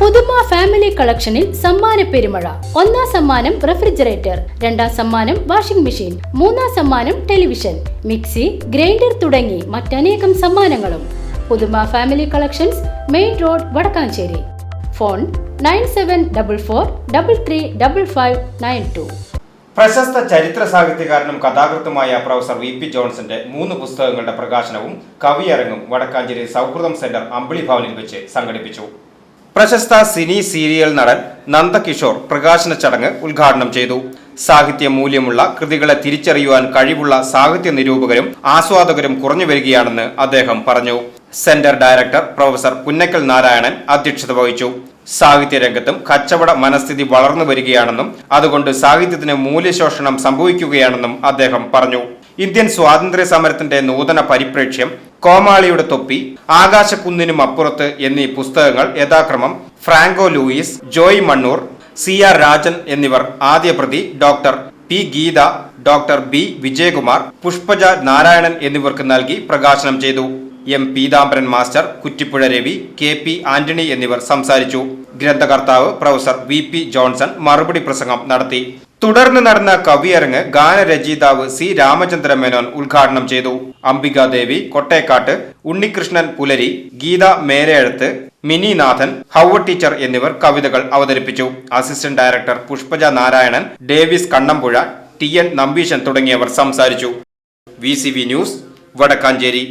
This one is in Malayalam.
പുതുമ ഫാമിലി കളക്ഷനിൽ സമ്മാന പെരുമഴ. ഒന്നാം സമ്മാനം റെഫ്രിജറേറ്റർ രണ്ടാം സമ്മാനം വാഷിംഗ് മെഷീൻ മൂന്നാം സമ്മാനം ടെലിവിഷൻ മിക്സി ഗ്രൈൻഡർ തുടങ്ങി മറ്റനേകം സമ്മാനങ്ങളും. Puthuma family collections main road Vadakkanchery. Phone nine seven double four double three double five nine two. പ്രശസ്ത ചരിത്ര സാഹിത്യകാരനും കഥാകൃത്തുമായ പ്രൊഫസർ വി പി ജോൺസന്റെ മൂന്ന് പുസ്തകങ്ങളുടെ പ്രകാശനവും കവിയരങ്ങും വടക്കാഞ്ചേരി സൗഹൃദം സെന്റർ അമ്പിളി ഭവനിൽ വെച്ച് സംഘടിപ്പിച്ചു. പ്രശസ്ത സിനി സീരിയൽ നടൻ നന്ദകിഷോർ പ്രകാശന ചടങ്ങ് ഉദ്ഘാടനം ചെയ്തു. സാഹിത്യ മൂല്യമുള്ള കൃതികളെ തിരിച്ചറിയുവാൻ കഴിവുള്ള സാഹിത്യ നിരൂപകരും ആസ്വാദകരും കുറഞ്ഞു വരികയാണെന്ന് അദ്ദേഹം പറഞ്ഞു. Centre director professor Punnakkal Narayanan അധ്യക്ഷത വഹിച്ചു. സാഹിത്യരംഗത്തും കച്ചവട മനസ്ഥിതി വളർന്നു വരികയാണെന്നും അതുകൊണ്ട് സാഹിത്യത്തിന് മൂല്യശോഷണം സംഭവിക്കുകയാണെന്നും അദ്ദേഹം പറഞ്ഞു. ഇന്ത്യൻ സ്വാതന്ത്ര്യ സമരത്തിന്റെ നൂതന പരിപ്രേക്ഷ്യം കോമാളിയുടെ തൊപ്പി ആകാശക്കുന്നിനും അപ്പുറത്ത് എന്നീ പുസ്തകങ്ങൾ യഥാക്രമം Franco Louis Joy Mannur C R Rajan എന്നിവർ ആദ്യ പ്രതി doctor P Geetha doctor B Vijayakumar Pushpaja Narayanan എന്നിവർക്ക് നൽകി പ്രകാശനം ചെയ്തു. M Peethambaran master Kuttippuzha Ravi K P Antony എന്നിവർ സംസാരിച്ചു. ഗ്രന്ഥകർത്താവ് പ്രൊഫസർ വി പി ജോൺസൺ മറുപടി പ്രസംഗം നടത്തി. തുടർന്ന് നടന്ന കവിയരങ്ങ് ഗാനരചയിതാവ് സി രാമചന്ദ്ര മേനോൻ ഉദ്ഘാടനം ചെയ്തു. അംബികാദേവി കൊട്ടേക്കാട്ട് ഉണ്ണികൃഷ്ണൻ പുലരി ഗീത മേരയെഴുത്ത് മിനിനാഥൻ ഹൗവ ടീച്ചർ എന്നിവർ കവിതകൾ അവതരിപ്പിച്ചു. Assistant director Pushpaja Narayanan Davis Kannampuzha T N Nambeesan തുടങ്ങിയവർ സംസാരിച്ചു. V news Vadakkanchery.